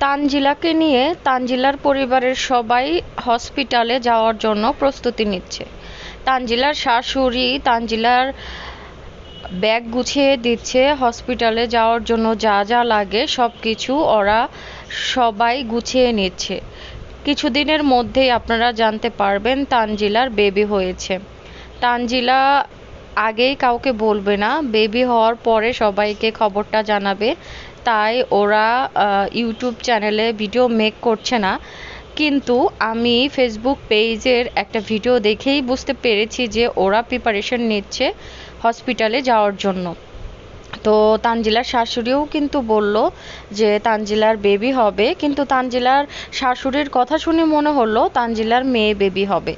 তানজিলাকে নিয়ে তানজিলার পরিবারের সবাই হসপিটালে যাওয়ার জন্য প্রস্তুতি নিচ্ছে। তানজিলার শাশুড়ি তানজিলার ব্যাগ গুছিয়ে দিচ্ছে হসপিটালে যাওয়ার জন্য যা যা লাগে সব কিছু ওরা সবাই গুছিয়ে নিচ্ছে। কিছুদিনের মধ্যেই আপনারা জানতে পারবেন তানজিলার বেবি হয়েছে। তানজিলা আগেই কাউকে বলবে না। বেবি হওয়ার পরে সবাইকে খবরটা জানাবে। তাই ওরা ইউটিউব চ্যানেলে ভিডিও মেক করছে না। কিন্তু আমি ফেসবুক পেজের একটা ভিডিও দেখেই বুঝতে পেরেছি যে ওরা প্রিপারেশন নিচ্ছে হসপিটালে যাওয়ার জন্য। তো তানজিলার শাশুড়িও কিন্তু বলল যে তানজিলার বেবি হবে। কিন্তু তানজিলার শাশুড়ির কথা শুনে মনে হলো তানজিলার মেয়ে বেবি হবে।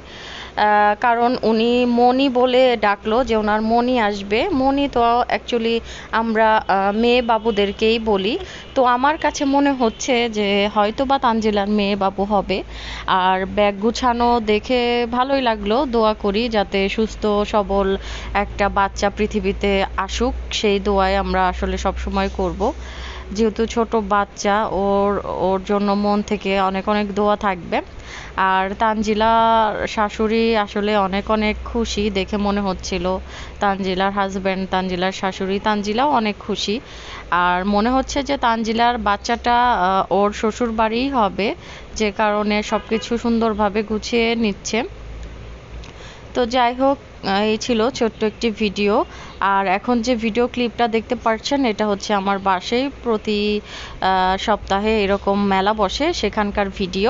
কারণ উনি মনি বলে ডাকলো যে ওনার মনি আসবে। মনি তো অ্যাকচুয়ালি আমরা মেয়ে বাবুদেরকেই বলি। তো আমার কাছে মনে হচ্ছে যে হয়তো বা তানজিলার মেয়ে বাবু হবে। আর ব্যাগ গুছানো দেখে ভালোই লাগল। দোয়া করি যাতে সুস্থ, সবল একটা বাচ্চা পৃথিবীতে আসুক। সেই দোয়াই আমরা আসলে সব সময় করব। যেহেতু ছোট বাচ্চা, ওর ওর জন্য মন থেকে অনেক অনেক দোয়া থাকবে। আর তানজিলার শাশুড়ি আসলে অনেক অনেক খুশি দেখে মনে হচ্ছিল। তানজিলার হাজব্যান্ড তানজিলার শাশুড়ি, তানজিলাও অনেক খুশি। আর মনে হচ্ছে যে তানজিলার বাচ্চাটা ওর শ্বশুর বাড়িই হবে, যে কারণে সব কিছু সুন্দরভাবে গুছিয়ে নিচ্ছে। তো যাই হোক এই ছিল ছোট্ট একটি ভিডিও। আর এখন যে ভিডিও ক্লিপটা দেখতে পাচ্ছেন এটা হচ্ছে আমার বাসেই প্রতি সপ্তাহে এরকম মেলা বসে সেখানকার ভিডিও